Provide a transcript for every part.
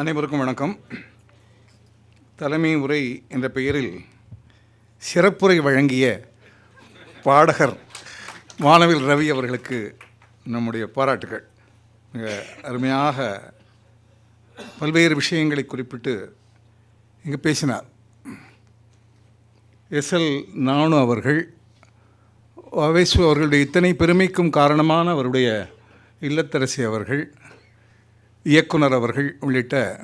அனைவருக்கும் வணக்கம். தலைமை உரை என்ற பெயரில் சிறப்புரை வழங்கிய பாடகர் வானவில் ரவி அவர்களுக்கு நம்முடைய பாராட்டுகள். மிக அருமையாக பல்வேறு விஷயங்களை குறிப்பிட்டு இங்கு பேசினார். எஸ் எல் நானு அவர்கள் அவேசு அவர்களுடைய இத்தனை பெருமைக்கும் காரணமான அவருடைய இல்லத்தரசி அவர்கள் இயக்குனர் அவர்கள் உள்ளிட்ட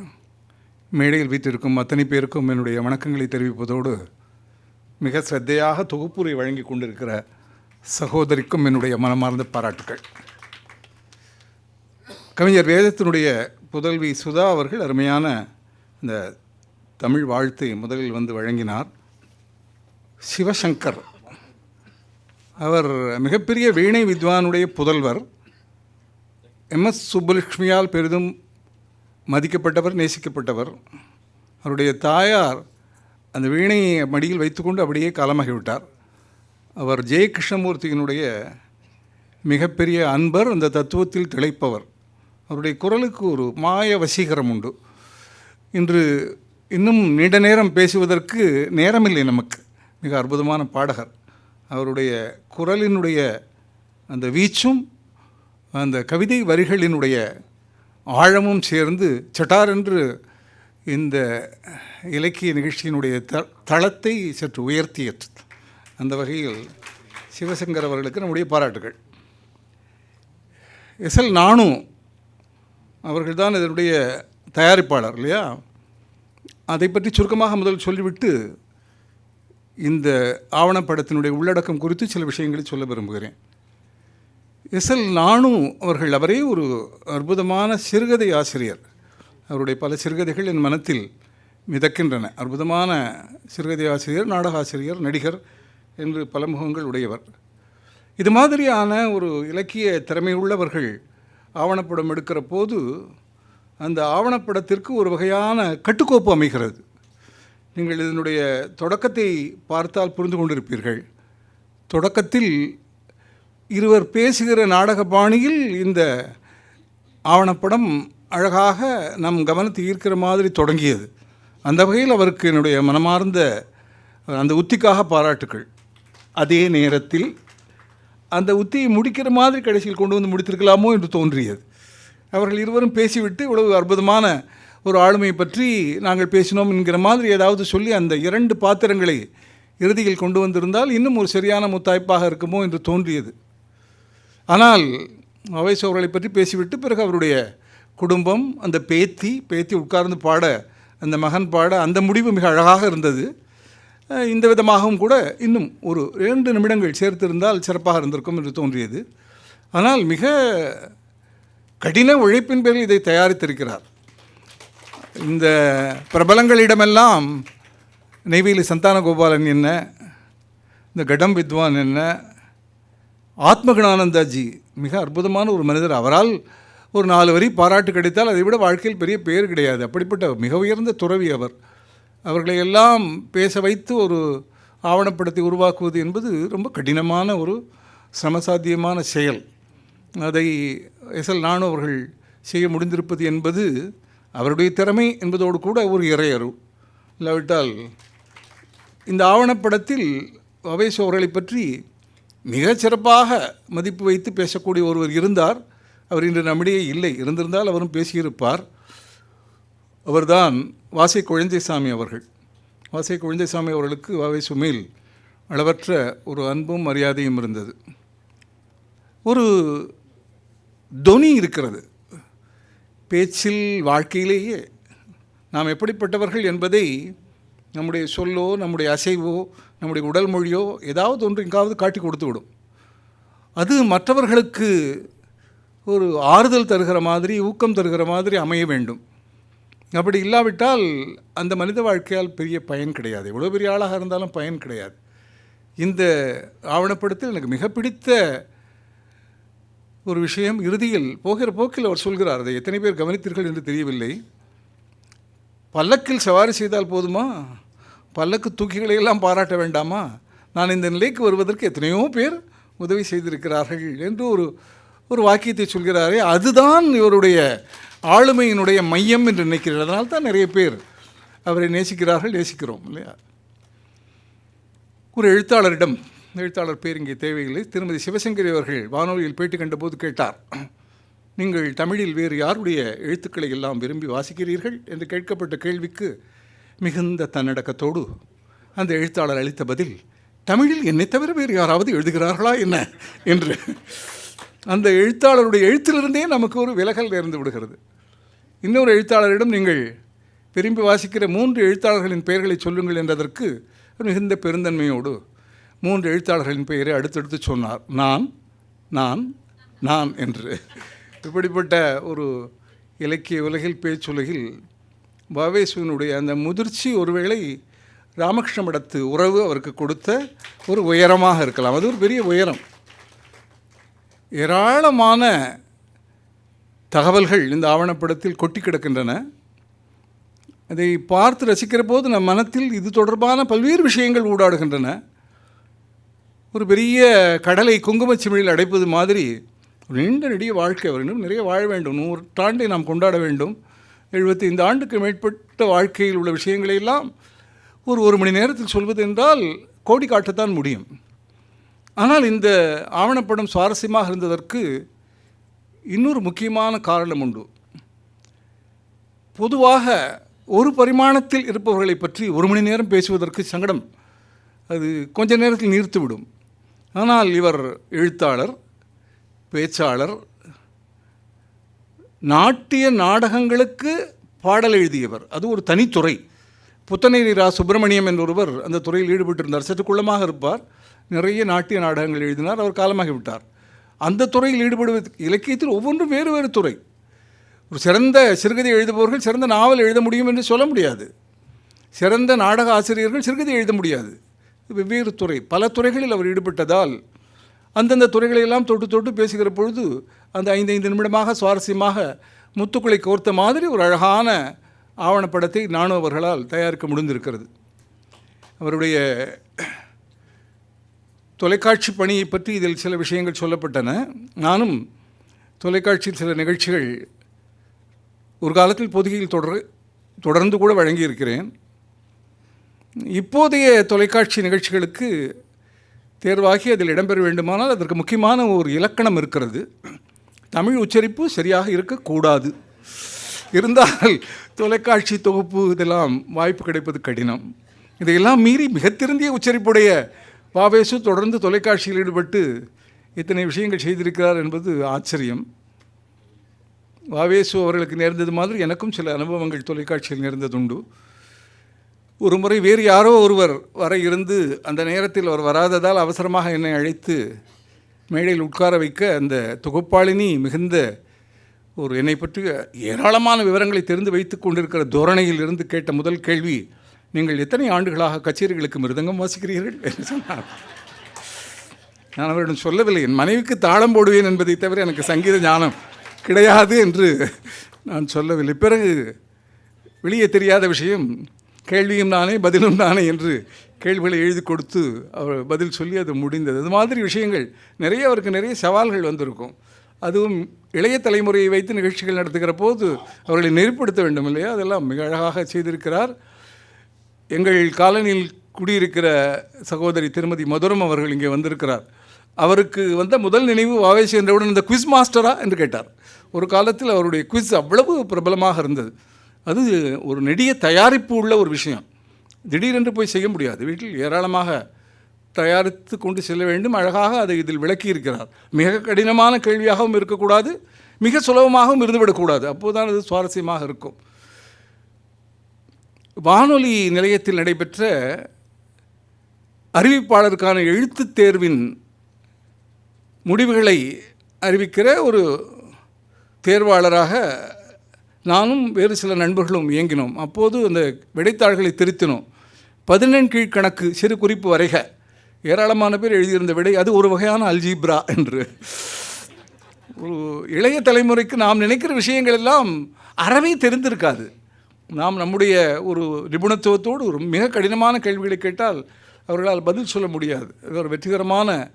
மேடையில் வைத்திருக்கும் அத்தனை பேருக்கும் என்னுடைய வணக்கங்களை தெரிவிப்பதோடு மிக சிரத்தையாக தொகுப்புரை வழங்கி கொண்டிருக்கிற சகோதரிக்கும் என்னுடைய மனமார்ந்த பாராட்டுக்கள். கவிஞர் வேதத்தினுடைய புதல்வி சுதா அவர்கள் அருமையான இந்த தமிழ் வாழ்த்தை முதலில் வந்து வழங்கினார். சிவசங்கர். அவர் மிகப்பெரிய வீணை வித்வானுடைய புதல்வர். எம்எஸ் சுப்புலட்சுமியால் பெரிதும் மதிக்கப்பட்டவர் நேசிக்கப்பட்டவர் அவருடைய தாயார் அந்த வீணையை மடியில் வைத்துக்கொண்டு அப்படியே காலமாகிவிட்டார் அவர் ஜெய கிருஷ்ணமூர்த்தியினுடைய மிகப்பெரிய அன்பர் அந்த தத்துவத்தில் திளைப்பவர் அவருடைய குரலுக்கு ஒரு மாய வசீகரம் உண்டு இன்று இன்னும் நீண்ட நேரம் பேசுவதற்கு நேரமில்லை நமக்கு மிக அற்புதமான பாடகர் அவருடைய குரலினுடைய அந்த வீச்சும் அந்த கவிதை வரிகளினுடைய ஆழமும் சேர்ந்து சட்டார் என்று இந்த இலக்கிய நிகழ்ச்சியினுடைய த தளத்தை சற்று உயர்த்தியது அந்த வகையில் சிவசங்கர் அவர்களுக்கு நம்முடைய பாராட்டுகள். எஸ்எல் நானு அவர்கள் தான் இதனுடைய தயாரிப்பாளர் இல்லையா? அதை பற்றி சுருக்கமாக முதல் சொல்லிவிட்டு இந்த ஆவணப்படத்தினுடைய உள்ளடக்கம் குறித்து சில விஷயங்களை சொல்ல விரும்புகிறேன். எஸ்எல் நானு அவர்கள் அவரே ஒரு அற்புதமான சிறுகதை ஆசிரியர். அவருடைய பல சிறுகதைகள் என் மனத்தில் மிதக்கின்றன. அற்புதமான சிறுகதை ஆசிரியர் நாடக ஆசிரியர் நடிகர் என்று பல முகங்கள் உடையவர். இது மாதிரியான ஒரு இலக்கிய திறமை உள்ளவர்கள் ஆவணப்படம் எடுக்கிற போது அந்த ஆவணப்படத்திற்கு ஒரு வகையான கட்டுக்கோப்பு அமைகிறது. நீங்கள் இதனுடைய தொடக்கத்தை பார்த்தால் புரிந்து கொண்டிருப்பீர்கள். தொடக்கத்தில் இருவர் பேசுகிற நாடக பாணியில் இந்த ஆவணப்படம் அழகாக நம் கவனத்தை ஈர்க்கிற மாதிரி தொடங்கியது. அந்த வகையில் அவருக்கு என்னுடைய மனமார்ந்த அந்த உத்திக்காக பாராட்டுக்கள். அதே நேரத்தில் அந்த உத்தியை முடிக்கிற மாதிரி கடைசியில் கொண்டு வந்து முடித்திருக்கலாமோ என்று தோன்றியது. அவர்கள் இருவரும் பேசிவிட்டு இவ்வளவு அற்புதமான ஒரு ஆளுமை பற்றி நாங்கள் பேசினோம் என்கிற மாதிரி ஏதாவது சொல்லி அந்த இரண்டு பாத்திரங்களை இறுதியில் கொண்டு வந்திருந்தால் இன்னும் ஒரு சரியான முத்தாய்ப்பாக இருக்குமோ என்று தோன்றியது. ஆனால் அவைஸ் அவர்களை பற்றி பேசிவிட்டு பிறகு அவருடைய குடும்பம் அந்த பேத்தி பேத்தி உட்கார்ந்து பாட அந்த மகன் பாட அந்த முடிவு மிக அழகாக இருந்தது. இந்த விதமாகவும் கூட இன்னும் ஒரு இரண்டு நிமிடங்கள் சேர்த்திருந்தால் சிறப்பாக இருந்திருக்கும் என்று தோன்றியது. ஆனால் மிக கடின உழைப்பின் பேரில் இதை தயாரித்திருக்கிறார். இந்த பிரபலங்களிடமெல்லாம் நெய்வேலி சந்தான கோபாலன் என்ன இந்த கடம் வித்வான் என்ன ஆத்மகணானந்தாஜி மிக அற்புதமான ஒரு மனிதர். அவரால் ஒரு நாலு வரி பாராட்டு கிடைத்தால் அதை விட வாழ்க்கையில் பெரிய பேர் கிடையாது. அப்படிப்பட்ட மிக உயர்ந்த துறவி அவர். அவர்களை எல்லாம் பேச வைத்து ஒரு ஆவணப்படத்தை உருவாக்குவது என்பது ரொம்ப கடினமான ஒரு சமசாத்தியமான செயல். அதை எஸ்எல் நானு அவர்கள் செய்ய முடிந்திருப்பது என்பது அவருடைய திறமை என்பதோடு கூட ஒரு இறையரு இல்லாவிட்டால் இந்த ஆவணப்படத்தில் அவேஸ் அவர்களை பற்றி மிகச் சிறப்பாக மதிப்பு வைத்து பேசக்கூடிய ஒருவர் இருந்தார். அவர் இன்று நம்மிடையே இல்லை. இருந்திருந்தால் அவரும் பேசியிருப்பார். அவர்தான் வாசை குழந்தைசாமி அவர்கள். வாசை குழந்தைசாமி அவர்களுக்கு வாவை சுமேல் அளவற்ற ஒரு அன்பும் மரியாதையும் இருந்தது. ஒரு தொனி இருக்கிறது. பேச்சில் வாழ்க்கையிலேயே நாம் எப்படிப்பட்டவர்கள் என்பதை நம்முடைய சொல்லோ நம்முடைய அசைவோ நம்முடைய உடல் மொழியோ ஏதாவது ஒன்று எங்காவது காட்டி கொடுத்து விடும். அது மற்றவர்களுக்கு ஒரு ஆறுதல் தருகிற மாதிரி ஊக்கம் தருகிற மாதிரி அமைய வேண்டும். அப்படி இல்லாவிட்டால் அந்த மனித வாழ்க்கையால் பெரிய பயன் கிடையாது. எவ்வளோ பெரிய ஆளாக இருந்தாலும் பயன் கிடையாது. இந்த ஆவணப்படத்தில் எனக்கு மிக பிடித்த ஒரு விஷயம். இறுதியில் போகிற போக்கில் அவர் சொல்கிறார் அதை எத்தனை பேர் கவனித்தீர்கள் என்று தெரியவில்லை. பல்லக்கில் சவாரி செய்தால் போதுமா? பல்லக்கு தூக்கிகளை எல்லாம் பாராட்ட வேண்டாமா? நான் இந்த நிலைக்கு வருவதற்கு எத்தனையோ பேர் உதவி செய்திருக்கிறார்கள் என்று ஒரு ஒரு வாக்கியத்தை சொல்கிறாரே. அதுதான் இவருடைய ஆளுமையினுடைய மையம் என்று நினைக்கிறார் அதனால் தான் நிறைய பேர் அவரை நேசிக்கிறார்கள் நேசிக்கிறோம் இல்லையா? ஒரு எழுத்தாளரிடம் எழுத்தாளர் பேர் இங்கே தேவையில்லை. திருமதி சிவசங்கரி அவர்கள் வானொலியில் பேட்டி கண்டபோது கேட்டார் நீங்கள் தமிழில் வேறு யாருடைய எழுத்துக்களை எல்லாம் விரும்பி வாசிக்கிறீர்கள்? என்று கேட்கப்பட்ட கேள்விக்கு மிகுந்த தன்னடக்கத்தோடு அந்த எழுத்தாளர் அளித்த பதில் தமிழில் என்னை தவிர வேறு யாராவது எழுதுகிறார்களா என்ன? என்று. அந்த எழுத்தாளருடைய எழுத்திலிருந்தே நமக்கு ஒரு விலகல் நேர்ந்து விடுகிறது. இன்னொரு எழுத்தாளரிடம் நீங்கள் விரும்பி வாசிக்கிற மூன்று எழுத்தாளர்களின் பெயர்களை சொல்லுங்கள் என்றதற்கு மிகுந்த பெருந்தன்மையோடு மூன்று எழுத்தாளர்களின் பெயரை அடுத்தடுத்து சொன்னார். நான் நான் நான் என்று. இப்படிப்பட்ட ஒரு இலக்கிய உலகில் பேச்சுலகில் பாவேசுவனுடைய அந்த முதிர்ச்சி ஒருவேளை ராமகிருஷ்ண மடத்து உறவு அவருக்கு கொடுத்த ஒரு உயரமாக இருக்கலாம். அது ஒரு பெரிய உயரம். ஏராளமான தகவல்கள் இந்த ஆவணப்படத்தில் கொட்டி கிடக்கின்றன. அதை பார்த்து ரசிக்கிற போது நம் மனத்தில் இது தொடர்பான பல்வேறு விஷயங்கள் ஊடாடுகின்றன. ஒரு பெரிய கடலை குங்குமச்சிமிழில் அடைப்பது மாதிரி நீண்ட நெடிய வாழ்க்கை அவர். நிறைய வாழ வேண்டும். நூற்றாண்டை நாம் கொண்டாட வேண்டும். எழுபத்தி ஐந்து ஆண்டுக்கு மேற்பட்ட வாழ்க்கையில் உள்ள விஷயங்களை எல்லாம் ஒரு ஒரு மணி நேரத்தில் சொல்வது என்றால் கோடி காட்டத்தான் முடியும். ஆனால் இந்த ஆவணப்படம் சுவாரஸ்யமாக இருந்ததற்கு இன்னொரு முக்கியமான காரணம் உண்டு. பொதுவாக ஒரு பரிமாணத்தில் இருப்பவர்களை பற்றி ஒரு மணி நேரம் பேசுவதற்கு சங்கடம் அது கொஞ்ச நேரத்தில் நீர்த்துவிடும். ஆனால் இவர் எழுத்தாளர் பேச்சாளர் நாட்டிய நாடகங்களுக்கு பாடல் எழுதியவர். அது ஒரு தனித்துறை புத்தநேரி ரா. சுப்பிரமணியம் என்றொருவர் அந்த துறையில் ஈடுபட்டிருந்தார். சற்று குள்ளமாக இருப்பார். நிறைய நாட்டிய நாடகங்கள் எழுதினார். அவர் காலமாகி விட்டார். அந்த துறையில் ஈடுபடுவது இலக்கியத்தில் ஒவ்வொன்றும் வேறு வேறு துறை. ஒரு சிறந்த சிறுகதை எழுதுபவர்கள் சிறந்த நாவல் எழுத முடியும் என்று சொல்ல முடியாது. சிறந்த நாடக ஆசிரியர்கள் சிறுகதை எழுத முடியாது. வெவ்வேறு துறை. பல துறைகளில் அவர் ஈடுபட்டதால் அந்தந்த துறைகளையெல்லாம் தொட்டு தொட்டு பேசுகிற பொழுது அந்த ஐந்து ஐந்து நிமிடமாக சுவாரஸ்யமாக முத்துக்குளை கோர்த்த மாதிரி ஒரு அழகான ஆவணப்படத்தை நானும் அவர்களால் தயாரிக்க முடிந்திருக்கிறது. அவருடைய தொலைக்காட்சி பணியை பற்றி இதில் சில விஷயங்கள் சொல்லப்பட்டன. நானும் தொலைக்காட்சியில் சில நிகழ்ச்சிகள் ஒரு காலத்தில் பொதுகையில் தொடர் தொடர்ந்து கூட வழங்கியிருக்கிறேன். இப்போதைய தொலைக்காட்சி நிகழ்ச்சிகளுக்கு தேர்வாகி அதில் இடம்பெற வேண்டுமானால் அதற்கு முக்கியமான ஒரு இலக்கணம் இருக்கிறது. தமிழ் உச்சரிப்பு சரியாக இருக்கக்கூடாது. இருந்தால் தொலைக்காட்சி தொகுப்பு இதெல்லாம் வாய்ப்பு கிடைப்பது கடினம். இதையெல்லாம் மீறி மிகத்திருந்திய உச்சரிப்புடைய பாவேசு தொடர்ந்து தொலைக்காட்சியில் ஈடுபட்டு இத்தனை விஷயங்கள் செய்திருக்கிறார் என்பது ஆச்சரியம். வாவேசு அவர்களுக்கு நேர்ந்தது மாதிரி எனக்கும் சில அனுபவங்கள் தொலைக்காட்சியில் நேர்ந்ததுண்டு. ஒரு முறை வேறு யாரோ ஒருவர் வர இருந்து அந்த நேரத்தில் அவர் வராததால் அவசரமாக என்னை அழைத்து மேடையில் உட்கார வைக்க அந்த தொகுப்பாளினி மிகுந்த ஒரு என்னை பற்றிய ஏராளமான விவரங்களை தெரிந்து வைத்து கொண்டிருக்கிற தோரணையில் இருந்து கேட்ட முதல் கேள்வி நீங்கள் எத்தனை ஆண்டுகளாக கச்சேரிகளுக்கு மிருதங்கம் வாசிக்கிறீர்கள்? என்று சொன்னார். நான் அவரிடம் சொல்லவில்லை. என் மனைவிக்கு தாளம் போடுவேன் என்பதை தவிர எனக்கு சங்கீத ஞானம் கிடையாது என்று நான் சொல்லவில்லை. பிறகு வெளியே தெரியாத விஷயம் கேள்வியும் நானே பதிலும் நானே என்று கேள்விகளை எழுதி கொடுத்து அவர் பதில் சொல்லி அது முடிந்தது. அது மாதிரி விஷயங்கள். நிறைய அவருக்கு நிறைய சவால்கள் வந்திருக்கும். அதுவும் இளைய தலைமுறையை வைத்து நிகழ்ச்சிகள் நடத்துகிற போது அவர்களை நெருப்படுத்த வேண்டும் இல்லையா? அதெல்லாம் மிக அழகாக செய்திருக்கிறார். எங்கள் காலனியில் குடியிருக்கிற சகோதரி திருமதி மதுரம் அவர்கள் இங்கே வந்திருக்கிறார். அவருக்கு வந்த முதல் நினைவு வாவேசி என்றவுடன் இந்த குவிஸ் மாஸ்டரா என்று கேட்டார். ஒரு காலத்தில் அவருடைய குவிஸ் அவ்வளவு பிரபலமாக இருந்தது. அது ஒரு நெடிய தயாரிப்பு உள்ள ஒரு விஷயம். திடீரென்று போய் செய்ய முடியாது. வீட்டில் ஏராளமாக தயாரித்து கொண்டு செல்ல வேண்டும். அழகாக அதை இதில் விளக்கி இருக்கிறார். மிக கடினமான கேள்வியாகவும் இருக்கக்கூடாது. மிக சுலபமாகவும் இருந்துவிடக்கூடாது அப்போதுதான் அது சுவாரஸ்யமாக இருக்கும். வானொலி நிலையத்தில் நடைபெற்ற அறிவிப்பாளருக்கான எழுத்துத் தேர்வின் முடிவுகளை அறிவிக்கிற ஒரு தேர்வாளராக நானும் வேறு சில நண்பர்களும் இயங்கினோம். அப்போது அந்த விடைத்தாள்களை திருத்தினோம். பதினெண் கீழ்கணக்கு சிறு குறிப்பு வரைக. ஏராளமான பேர் எழுதியிருந்த விடை அது ஒரு வகையான அல்ஜீப்ரா என்று. ஒரு இளைய தலைமுறைக்கு நாம் நினைக்கிற விஷயங்கள் எல்லாம் அறவே தெரிந்திருக்காது. நாம் நம்முடைய ஒரு நிபுணத்துவத்தோடு ஒரு மிக கடினமான கேள்விகளை கேட்டால் அவர்களால் பதில் சொல்ல முடியாது. ஒரு வெற்றிகரமான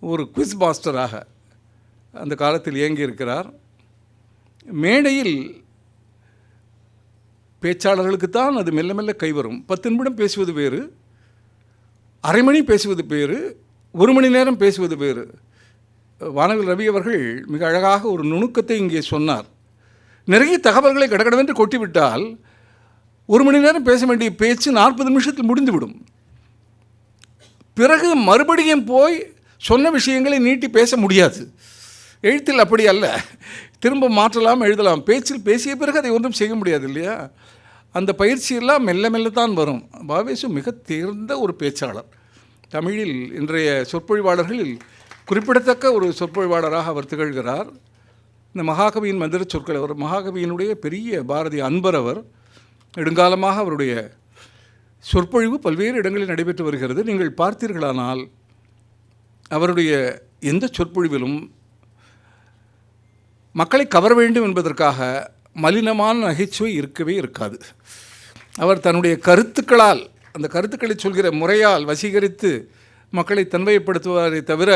ஒரு குவிஸ் மாஸ்டராக அந்த காலத்தில் இயங்கியிருக்கிறார். மேடையில் பேச்சாளர்களுக்கு தான் அது மெல்ல மெல்ல கைவரும் பத்து நிமிடம் பேசுவது வேறு அரை மணி பேசுவது வேறு ஒரு மணி நேரம் பேசுவது வேறு. வானவில் ரவி அவர்கள் மிக அழகாக ஒரு நுணுக்கத்தை இங்கே சொன்னார். நிறைய தகவல்களை கடகடவென்று கொட்டிவிட்டால் ஒரு மணி நேரம் பேச வேண்டிய பேச்சு நாற்பது நிமிஷத்தில் முடிந்துவிடும். பிறகு மறுபடியும் போய் சொன்ன விஷயங்களை நீட்டி பேச முடியாது. எழுத்தில் அப்படி அல்ல. திரும்ப மாற்றலாம் எழுதலாம். பேச்சில் பேசிய பிறகு அதை ஒன்றும் செய்ய முடியாது இல்லையா? அந்த பயிற்சியெல்லாம் மெல்ல மெல்ல தான் வரும். பாவேசு மிக தேர்ந்த ஒரு பேச்சாளர். தமிழில் இன்றைய சொற்பொழிவாளர்களில் குறிப்பிடத்தக்க ஒரு சொற்பொழிவாளராக அவர் திகழ்கிறார். இந்த மகாகவியின் மந்திர சொற்கள் அவர் மகாகவியினுடைய பெரிய பாரதி அன்பர் அவர் நெடுங்காலமாக அவருடைய சொற்பொழிவு பல்வேறு இடங்களில் நடைபெற்று வருகிறது. நீங்கள் பார்த்தீர்களானால் அவருடைய எந்த சொற்பொழிவிலும் மக்களை கவர வேண்டும் என்பதற்காக மலினமான நகைச்சுவை இருக்கவே இருக்காது. அவர் தன்னுடைய கருத்துக்களால் அந்த கருத்துக்களை சொல்கிற முறையால் வசீகரித்து மக்களை தன்மையப்படுத்துவாரே தவிர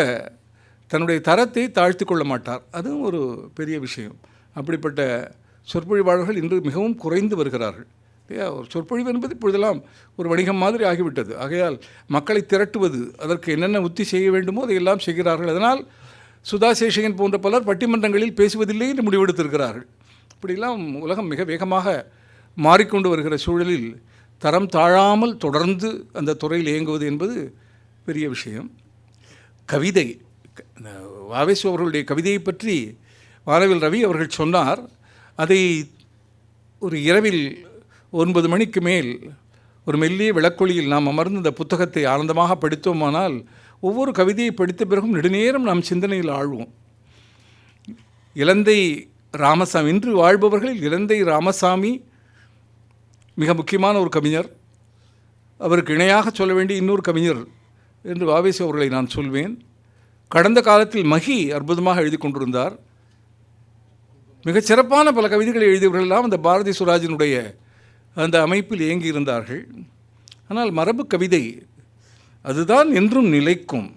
தன்னுடைய தரத்தை தாழ்த்தி கொள்ள மாட்டார். அதுவும் ஒரு பெரிய விஷயம். அப்படிப்பட்ட சொற்பொழிவாளர்கள் இன்று மிகவும் குறைந்து வருகிறார்கள். இல்லையா ஒரு சொற்பொழிவு என்பது இப்பொழுதெல்லாம் ஒரு வணிகம் மாதிரி ஆகிவிட்டது. ஆகையால் மக்களை திரட்டுவது அதற்கு என்னென்ன உத்தி செய்ய வேண்டுமோ அதையெல்லாம் செய்கிறார்கள். அதனால் சுதா சேஷகன் போன்ற பலர் பட்டிமன்றங்களில் பேசுவதில்லை என்று முடிவெடுத்திருக்கிறார்கள். இப்படியெல்லாம் உலகம் மிக வேகமாக மாறிக்கொண்டு வருகிற சூழலில் தரம் தாழாமல் தொடர்ந்து அந்த துறையில் இயங்குவது என்பது பெரிய விஷயம். கவிதை வாவேசு அவர்களுடைய கவிதையை பற்றி வானவில் ரவி அவர்கள் சொன்னார். அதை ஒரு இரவில் ஒன்பது மணிக்கு மேல் ஒரு மெல்லிய விளக்கொலியில் நாம் அமர்ந்து இந்த புத்தகத்தை ஆனந்தமாக படித்தோமானால் ஒவ்வொரு கவிதையை படித்த பிறகும் நெடுநேரம் நாம் சிந்தனையில் ஆழ்வோம். இலந்தை ராமசாமி இன்று வாழ்பவர்களில் இலந்தை ராமசாமி மிக முக்கியமான ஒரு கவிஞர். அவருக்கு இணையாக சொல்ல வேண்டிய இன்னொரு கவிஞர் என்று வாவேசி அவர்களை நான் சொல்வேன். கடந்த காலத்தில் மகி அற்புதமாக எழுதி கொண்டிருந்தார். மிகச் சிறப்பான பல கவிதைகளை எழுதியவர்களெல்லாம் அந்த பாரதி சுராஜினுடைய அந்த அமைப்பில் இயங்கியிருந்தார்கள். ஆனால் மரபு கவிதை அதுதான் என்றும் நிலைக்கும்.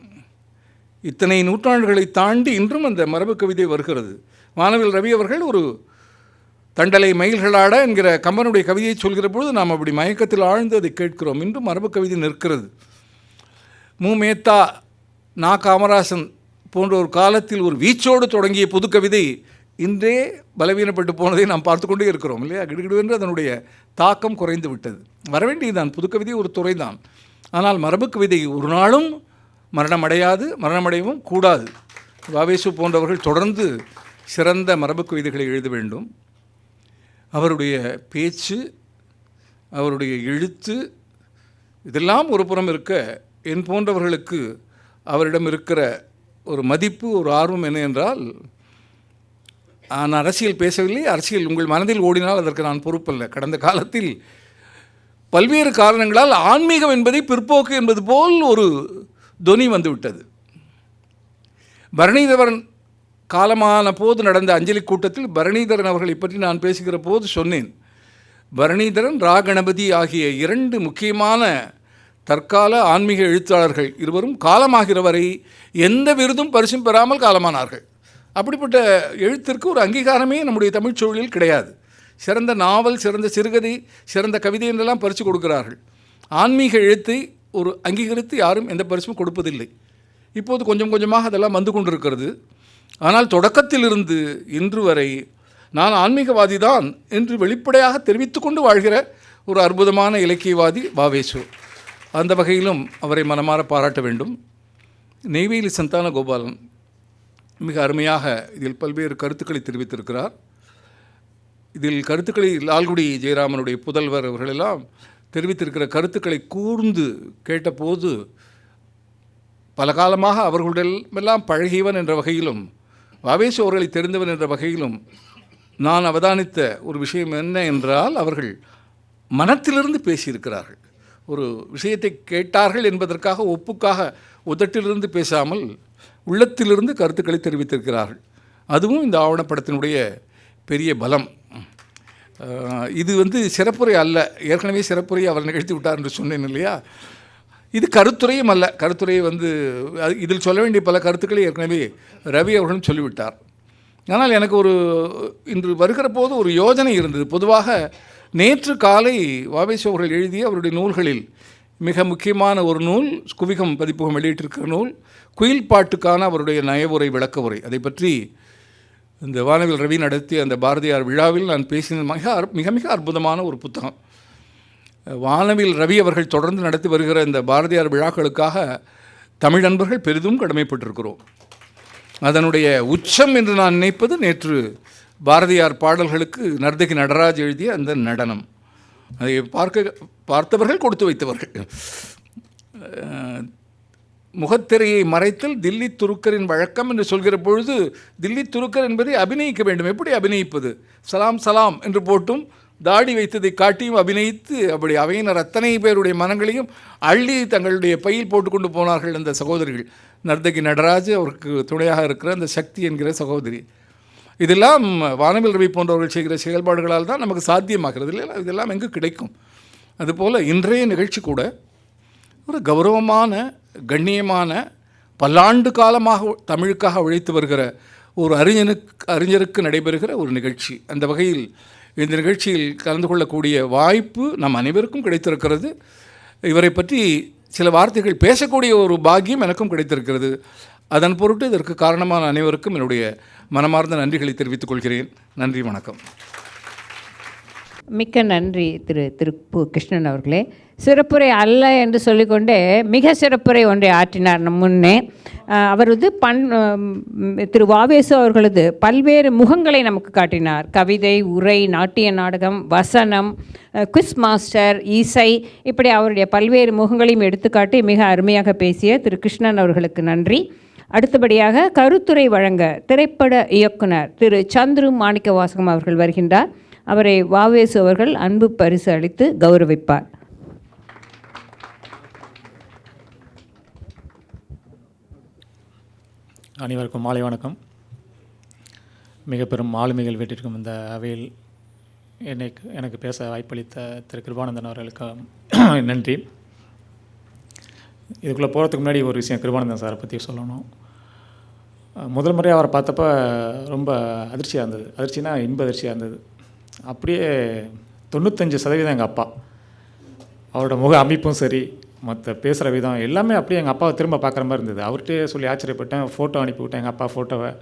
இத்தனை நூற்றாண்டுகளை தாண்டி இன்றும் அந்த மரபு கவிதை வருகிறது. வானவில் ரவி அவர்கள் ஒரு தண்டலை மயில்களாட என்கிற கம்பனுடைய கவிதையை சொல்கிற பொழுது நாம் அப்படி மயக்கத்தில் ஆழ்ந்து அதை கேட்கிறோம். இன்றும் மரபு கவிதை நிற்கிறது. மு. மேத்தா நா. காமராசன் போன்ற ஒரு காலத்தில் ஒரு வீச்சோடு தொடங்கிய புது கவிதை இன்றே பலவீனப்பட்டு போனதை நாம் பார்த்து கொண்டே இருக்கிறோம் இல்லையா? கிடுகிடுவென்று அதனுடைய தாக்கம் குறைந்து விட்டது. வரவேண்டியதுதான். புதுக்கவிதை ஒரு துறைதான். ஆனால் மரபு கவிதை ஒரு நாளும் மரணமடையாது மரணமடையவும் கூடாது. வாவேசு போன்றவர்கள் தொடர்ந்து சிறந்த மரபு கவிதைகளை எழுத வேண்டும். அவருடைய பேச்சு அவருடைய எழுத்து இதெல்லாம் ஒரு புறம் இருக்க என் போன்றவர்களுக்கு அவரிடம் இருக்கிற ஒரு மதிப்பு ஒரு ஆர்வம் என்ன என்றால் நான் அரசியல் பேசவில்லை அரசியல் உங்கள் மனதில் ஓடினால் அதற்கு நான் பொறுப்பல்ல. கடந்த காலத்தில் பல்வேறு காரணங்களால் ஆன்மீகம் என்பதை பிற்போக்கு என்பது போல் ஒரு தொனி வந்துவிட்டது. பரணிதவரன் காலமான போது நடந்த அஞ்சலி கூட்டத்தில் பரணிதரன் அவர்களை பற்றி நான் பேசுகிற போது சொன்னேன். பரணிதரன் ராகணபதி ஆகிய இரண்டு முக்கியமான தற்கால ஆன்மீக எழுத்தாளர்கள் இருவரும் காலமாகிற வரை எந்த விருதும் பரிசும் பெறாமல் காலமானார்கள். அப்படிப்பட்ட எழுத்திற்கு ஒரு அங்கீகாரமே நம்முடைய தமிழ் சூழலில் கிடையாது. சிறந்த நாவல் சிறந்த சிறுகதை சிறந்த கவிதை என்றெல்லாம் பரிசு கொடுக்கிறார்கள். ஆன்மீக எழுத்தை ஒரு அங்கீகரித்து யாரும் எந்த பரிசும் கொடுப்பதில்லை. இப்போது கொஞ்சம் கொஞ்சமாக அதெல்லாம் வந்து கொண்டிருக்கிறது. ஆனால் தொடக்கத்திலிருந்து இன்று வரை நான் ஆன்மீகவாதி தான் என்று வெளிப்படையாக தெரிவித்துக்கொண்டு வாழ்கிற ஒரு அற்புதமான இலக்கியவாதி வாவேசு. அந்த வகையிலும் அவரை மனமாற பாராட்ட வேண்டும். நெய்வேலி சந்தான கோபாலன் மிக அருமையாக இதில் பல்வேறு கருத்துக்களை தெரிவித்திருக்கிறார். இதில் கருத்துக்களை லால்குடி ஜெயராமனுடைய புதல்வர் அவர்களெல்லாம் தெரிவித்திருக்கிற கருத்துக்களை கூர்ந்து கேட்டபோது பல காலமாக அவர்களுடெல்லாம் பழகியவன் என்ற வகையிலும் வாவேசு அவர்களை தெரிந்தவர் என்ற வகையிலும் நான் அவதானித்த ஒரு விஷயம் என்ன என்றால் அவர்கள் மனத்திலிருந்து பேசியிருக்கிறார்கள். ஒரு விஷயத்தை கேட்டார்கள் என்பதற்காக ஒப்புக்காக உதட்டிலிருந்து பேசாமல் உள்ளத்திலிருந்து கருத்துக்களை தெரிவித்திருக்கிறார்கள். அதுவும் இந்த ஆவணப்படத்தினுடைய பெரிய பலம். இது வந்து சிறப்புரை அல்ல. ஏற்கனவே சிறப்புரை அவர் நிகழ்த்தி விட்டார் என்று சொன்னேன் இல்லையா? இது கருத்துரையும் அல்ல. கருத்துரையை வந்து அது- இதில் சொல்ல வேண்டிய பல கருத்துக்களை ஏற்கனவே ரவி அவர்களும் சொல்லிவிட்டார். ஆனால் எனக்கு ஒரு இன்று வருகிற போது ஒரு யோஜனை இருந்தது. பொதுவாக நேற்று காலை வாவேசு அவர்கள் எழுதிய அவருடைய நூல்களில் மிக முக்கியமான ஒரு நூல் குவிகம் பதிப்புகம் வெளியிட்டிருக்கிற நூல் குயில் பாட்டுக்கான அவருடைய நயவுரை விளக்க உரை அதை பற்றி இந்த வானவில் ரவி நடத்திய அந்த பாரதியார் விழாவில் நான் பேசின மிக மிக மிக அற்புதமான ஒரு புத்தகம். வானவில் ரவி அவர்கள் தொடர்ந்து நடத்தி வருகிற இந்த பாரதியார் விழாக்களுக்காக தமிழ் நண்பர்கள் பெரிதும் கடமைப்பட்டிருக்கிறோம். அதனுடைய உச்சம் என்று நான் நினைப்பது நேற்று பாரதியார் பாடல்களுக்கு நர்தகி நடராஜ் எழுதிய அந்த நடனம். அதை பார்க்க பார்த்தவர்கள் கொடுத்து வைத்தவர்கள். முகத்திரையை மறைத்தல் தில்லி துருக்கரின் வழக்கம் என்று சொல்கிற பொழுது தில்லி துருக்கர் என்பதை அபிநயிக்க வேண்டும். எப்படி அபிநயிப்பது? சலாம் சலாம் என்று போட்டும் தாடி வைத்ததை காட்டியும் அபிநயித்து அப்படி அவையினர் அத்தனை பேருடைய மனங்களையும் அள்ளி தங்களுடைய பையில் போட்டுக்கொண்டு போனார்கள் அந்த சகோதரிகள். நர்தகி நடராஜ் அவருக்கு துணையாக இருக்கிற அந்த சக்தி என்கிற சகோதரி. இதெல்லாம் வானவில் ரவி போன்றவர்கள் செய்கிற செயல்பாடுகளால் தான் நமக்கு சாத்தியமாகிறது. இல்லை இதெல்லாம் எங்கு கிடைக்கும்? அதுபோல் இன்றைய நிகழ்ச்சி கூட ஒரு கௌரவமான கண்ணியமான பல்லாண்டு காலமாக தமிழுக்காக உழைத்து வருகிற ஒரு அறிஞனுக்கு அறிஞருக்கு நடைபெறுகிற ஒரு நிகழ்ச்சி. அந்த வகையில் இந்த நிகழ்ச்சியில் கலந்து கொள்ளக்கூடிய வாய்ப்பு நம் அனைவருக்கும் கிடைத்திருக்கிறது. இவரை பற்றி சில வார்த்தைகள் பேசக்கூடிய ஒரு பாக்கியம் எனக்கும் கிடைத்திருக்கிறது. அதன் பொருட்டு இதற்கு காரணமான அனைவருக்கும் என்னுடைய மனமார்ந்த நன்றிகளை தெரிவித்துக் கொள்கிறேன். நன்றி வணக்கம். மிக்க நன்றி திரு திருப்பு கிருஷ்ணன் அவர்களே. சிறப்புரை அல்ல என்று சொல்லிக்கொண்டே மிக சிறப்புரை ஒன்றை ஆற்றினார் நம் முன்னே. அவரது பண் திரு வாவேசு அவர்களது பல்வேறு முகங்களை நமக்கு காட்டினார். கவிதை உரை நாட்டிய நாடகம் வசனம் அஹ், குவிஸ் மாஸ்டர் இசை இப்படி அவருடைய பல்வேறு முகங்களையும் எடுத்துக்காட்டி மிக அருமையாக பேசிய திரு கிருஷ்ணன் அவர்களுக்கு நன்றி. அடுத்தபடியாக கருத்துரை வழங்க திரைப்பட இயக்குனர் திரு சந்துரு மாணிக்கவாசகம் அவர்கள் வருகின்றார். அவரை வாவேசு அவர்கள் அன்பு பரிசு அளித்து கௌரவிப்பார். அனைவருக்கும் மாலை வணக்கம். மிக பெரும் ஆளுமைகள் வீட்டிற்கும் இந்த அவையில் என்னை எனக்கு பேச வாய்ப்பளித்த திரு கிருபானந்தன் அவர்களுக்கு நன்றி. இதுக்குள்ளே போகிறதுக்கு முன்னாடி ஒரு விஷயம் கிருபானந்தன் சாரை பற்றி சொல்லணும். முதல் முறையாக அவரை பார்த்தப்ப ரொம்ப அதிர்ச்சியாக இருந்தது. அதிர்ச்சினா இன்ப அதிர்ச்சியாக இருந்தது. அப்படியே தொண்ணூத்தஞ்சு சதவீதம் எங்கள் அப்பா. அவரோட முக அமைப்பும் சரி மற்ற பேசுகிற விதம் எல்லாமே அப்படியே எங்கள் அப்பாவை திரும்ப பார்க்குற மாதிரி இருந்தது. அவர்கிட்டே சொல்லி ஆச்சரியப்பட்டேன். ஃபோட்டோ அனுப்பிவிட்டேன் எங்கள் அப்பா ஃபோட்டோவை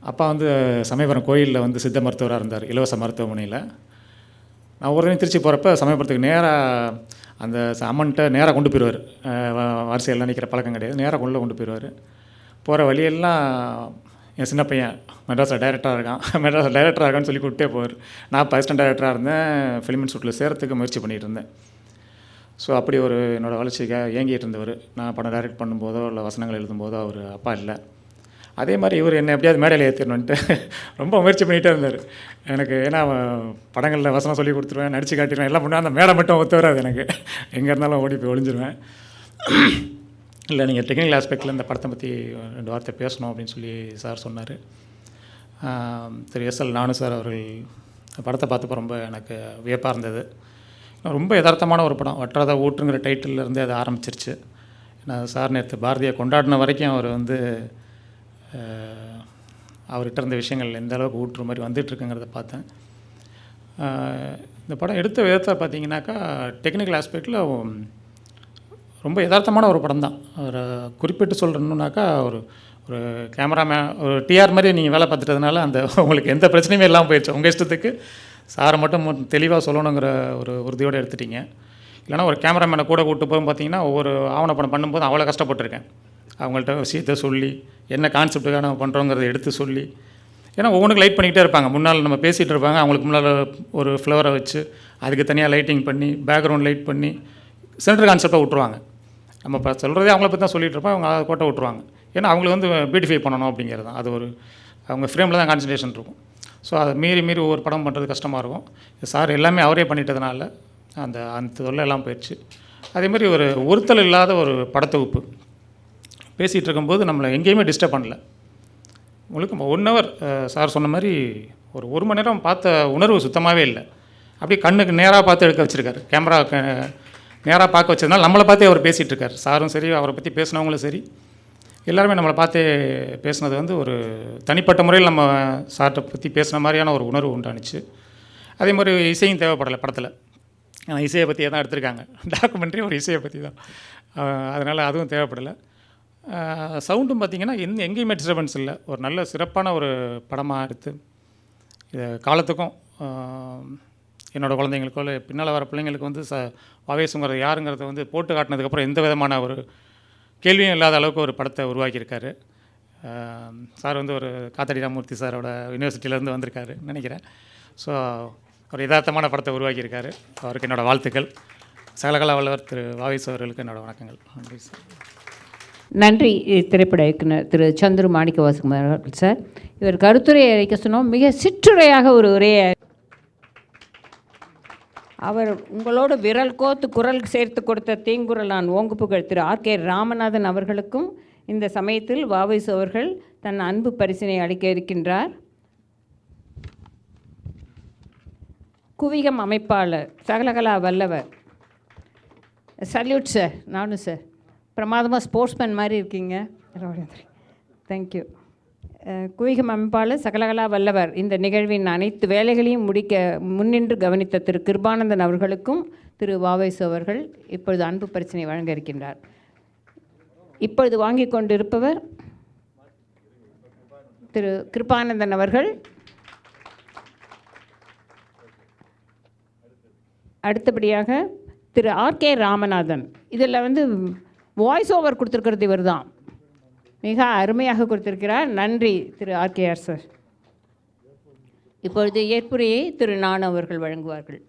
அப்பா வந்து சமயபுரம் கோயிலில் வந்து சித்த மருத்துவராக இருந்தார் இலவச மருத்துவமனையில். நான் ஒரு திருச்சி போகிறப்ப சமயபுரத்துக்கு நேராக அந்த ச- அம்மன்கிட்ட நேராக கொண்டு போயிடுவார் வரிசையெல்லாம் நிற்கிற பழக்கம் கிடையாது. நேராக கொண்டு கொண்டு போயிடுவார் போகிற வழியெல்லாம் என் சின்ன பையன் மெட்ராஸில் டைரக்டராக இருக்கான். மெட்ராஸில் டைரக்டராக இருக்கான்னு சொல்லி கூப்பிட்டே போவார் நான் அசிஸ்டன்ட் டைரக்டராக இருந்தேன் ஃபிலிம் இன்ஸ்டியூட்டில் சேரத்துக்கு முயற்சி பண்ணிகிட்டு இருந்தேன். ஸோ அப்படி ஒரு என்னோடய வளர்ச்சிக்காக இயங்கிட்டு இருந்தவர். நான் படம் டைரக்ட் பண்ணும்போதோ இல்லை வசனங்கள் எழுதும்போதோ அவர் அப்பா இல்லை. அதே மாதிரி இவர் என்னை எப்படியாவது மேடையில் ஏற்றிடணுன்ட்டு ரொம்ப முயற்சி பண்ணிகிட்டே இருந்தார். எனக்கு ஏன்னா படங்களில் வசனம் சொல்லி கொடுத்துருவேன் நடித்து காட்டிடுவேன் எல்லாம் பண்ணுவேன். அந்த மேடை மட்டும் ஒத்து வராது எனக்கு. எங்கே இருந்தாலும் ஓடி போய் ஒழிஞ்சிருவேன் இல்லை நீங்கள் டெக்னிக்கல் ஆஸ்பெக்டில் இந்த படத்தை பற்றி ரெண்டு வார்த்தை பேசணும் அப்படின்னு சொல்லி சார் சொன்னார். திரு எஸ்எல் நானு சார் அவர்கள் படத்தை பார்த்தப்போ ரொம்ப எனக்கு வியப்பாக இருந்தது. ரொம்ப யதார்த்தமான ஒரு படம். வற்றாத ஊற்றுங்கிற டைட்டிலருந்தே அது ஆரம்பிச்சிருச்சு. ஏன்னா சார் நேற்று பாரதியை கொண்டாடின வரைக்கும் அவர் வந்து அவர்கிட்ட இருந்த விஷயங்கள் எந்த அளவுக்கு ஊற்று மாதிரி வந்துட்டுருக்குங்கிறத பார்த்தேன். இந்த படம் எடுத்த விதத்தை பார்த்தீங்கன்னாக்கா டெக்னிக்கல் ஆஸ்பெக்டில் ரொம்ப யதார்த்தமான ஒரு படம் தான். ஒரு குறிப்பிட்டு சொல்கிறணுன்னாக்கா ஒரு ஒரு கேமராமேன் ஒரு டிஆர் மாதிரி நீங்கள் வேலை பார்த்துட்டதுனால அந்த உங்களுக்கு எந்த பிரச்சனையுமே இல்லாமல் போயிடுச்சு உங்கள் இஷ்டத்துக்கு சாரை மட்டும் தெளிவாக சொல்லணுங்கிற ஒரு உறுதியோடு எடுத்துட்டீங்க. இல்லைனா ஒரு கேமராமேனை கூட கூப்பிட்டு போகும் பார்த்தீங்கன்னா ஒவ்வொரு ஆவணப்படம் பண்ணும்போது அவ்வளோ கஷ்டப்பட்டிருக்கேன். அவங்கள்ட்ட விஷயத்தை சொல்லி என்ன கான்செப்ட்டுக்காக நம்ம பண்ணுறோங்கிறத எடுத்து சொல்லி. ஏன்னா ஒவ்வொன்றுக்கு லைட் பண்ணிக்கிட்டே இருப்பாங்க. முன்னால் நம்ம பேசிகிட்டு இருப்பாங்க. அவங்களுக்கு முன்னால் ஒரு ஃப்ளவரை வச்சு அதுக்கு தனியாக லைட்டிங் பண்ணி பேக்ரவுண்ட் லைட் பண்ணி சென்டர் கான்செப்டாக விட்ருவாங்க நம்ம இப்போ சொல்கிறதே அவங்கள பற்றி தான் சொல்லிட்டு இருப்போம் அவங்க அதை கோட்டை விட்ருவாங்க ஏன்னா அவங்கள வந்து பியூட்டிஃபை பண்ணணும் அப்படிங்கிறது தான் அது ஒரு அவங்க ஃப்ரேமில் தான் கான்சன்ட்ரேஷன் இருக்கும். ஸோ அதை மீறி மீறி ஒவ்வொரு படம் பண்ணுறது கஷ்டமாக இருக்கும். சார் எல்லாமே அவரே பண்ணிட்டதுனால அந்த அந்த தொல்லை எல்லாம் போயிடுச்சு. அதே மாதிரி ஒரு ஒருத்தல் இல்லாத ஒரு படத்தொகுப்பு. பேசிகிட்டு இருக்கும்போது நம்மளை எங்கேயுமே டிஸ்டர்ப் பண்ணல. உங்களுக்கு ஒன் ஹவர் சார் சொன்ன மாதிரி ஒரு ஒரு மணி நேரம் பார்த்த உணர்வு சுத்தமாகவே இல்லை. அப்படியே கண்ணுக்கு நேராக பார்த்து எடுக்க வச்சுருக்காரு. கேமரா நேராக பார்க்க வச்சதுனால நம்மளை பார்த்தே அவர் பேசிகிட்டு இருக்கார். சாரும் சரி அவரை பற்றி பேசினவங்களும் சரி. எல்லாருமே நம்மளை பார்த்து பேசுனது வந்து ஒரு தனிப்பட்ட முறையில் நம்ம சார்ட்டை பற்றி பேசுன மாதிரியான ஒரு உணர்வு உண்டானுச்சு. அதே மாதிரி இசையும் தேவைப்படலை படத்தில். ஆனால் இசையை பற்றியே தான் எடுத்திருக்காங்க. டாக்குமெண்ட்ரி ஒரு இசையை பற்றி தான். அதனால் அதுவும் தேவைப்படலை. சவுண்டும் பார்த்திங்கன்னா எந்த எங்கேயுமே டிஸ்டர்பன்ஸ் இல்லை. ஒரு நல்ல சிறப்பான ஒரு படமாக எடுத்து இது காலத்துக்கும் என்னோடய என்னோட குழந்தைங்களுக்கோ இல்லை பின்னால் வர பிள்ளைங்களுக்கு வந்து ச ஆவேசங்கிறது யாருங்கிறத வந்து போட்டு காட்டினதுக்கப்புறம் எந்த விதமான ஒரு கேள்வியும் இல்லாத அளவுக்கு ஒரு படத்தை உருவாக்கியிருக்காரு. சார் வந்து ஒரு காத்தடி ராமூர்த்தி சாரோட யூனிவர்சிட்டியிலேருந்து வந்திருக்காரு நினைக்கிறேன். ஸோ ஒரு யதார்த்தமான படத்தை உருவாக்கியிருக்காரு. அவருக்கு என்னோடய வாழ்த்துக்கள். சகலகலா வல்லவர் திரு வாவேஸ் அவர்களுக்கு என்னோடய வணக்கங்கள். நன்றி சார். நன்றி திரைப்பட இயக்குனர் திரு சந்துரு மாணிக்கவாசகுமார் அவர்கள் சார். இவர் கருத்துரையை அளிக்க சொன்னோம். மிக சிற்றுரையாக ஒரு உரையை அவர் உங்களோட விரல் கோத்து குரல் சேர்த்து கொடுத்த தீங்குரல் நான் ஓங்கு புகழ் திரு ஆர் கே ராமநாதன் அவர்களுக்கும் இந்த சமயத்தில் வாவைஸ் அவர்கள் தன் அன்பு பரிசினை அளிக்க இருக்கின்றார். குவிகம் அமைப்பாளர் சகலகலா வல்லவர். சல்யூட் சார் நானும் சார் பிரமாதமாக ஸ்போர்ட்ஸ்மேன் மாதிரி இருக்கீங்க. தேங்க்யூ குவிகம் அமைப்பாளர் சகலகலா வல்லவர் இந்த நிகழ்வின் அனைத்து வேலைகளையும் முடிக்க முன்னின்று கவனித்த திரு கிருபானந்தன் அவர்களுக்கும் திரு வாவேசு அவர்கள் இப்பொழுது அன்பு பிரச்சனை வழங்க இருக்கின்றார். இப்பொழுது வாங்கி கொண்டிருப்பவர் திரு கிருபானந்தன் அவர்கள். அடுத்தபடியாக திரு ஆர் கே ராமநாதன். இதில் வந்து வாய்ஸ் ஓவர் கொடுத்துருக்கிறது இவர் தான் மிக அருமையாக கொடுத்திருக்கிறார். நன்றி திரு ஆர்கேஆர் சார். இப்பொழுது ஏற்புரையை திரு நானு அவர்கள் வழங்குவார்கள்.